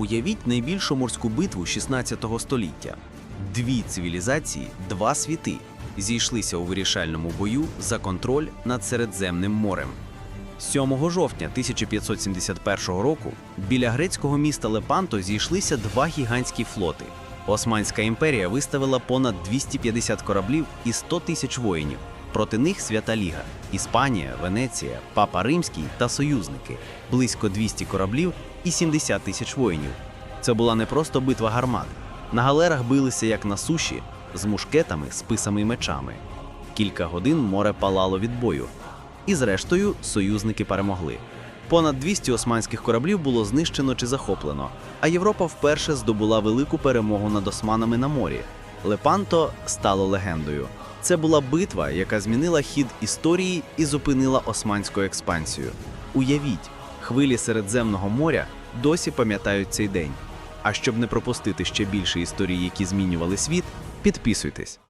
Уявіть найбільшу морську битву 16 століття. Дві цивілізації, два світи зійшлися у вирішальному бою за контроль над Середземним морем. 7 жовтня 1571 року біля грецького міста Лепанто зійшлися два гігантські флоти. Османська імперія виставила понад 250 кораблів і 100 тисяч воїнів. Проти них Свята Ліга, Іспанія, Венеція, Папа Римський та союзники, близько 200 кораблів і 70 тисяч воїнів. Це була не просто битва гармат. На галерах билися як на суші, з мушкетами, списами і мечами. Кілька годин море палало від бою. І зрештою союзники перемогли. Понад 200 османських кораблів було знищено чи захоплено, а Європа вперше здобула велику перемогу над османами на морі. Лепанто стало легендою. Це була битва, яка змінила хід історії і зупинила османську експансію. Уявіть, хвилі Середземного моря досі пам'ятають цей день. А щоб не пропустити ще більше історій, які змінювали світ, підписуйтесь.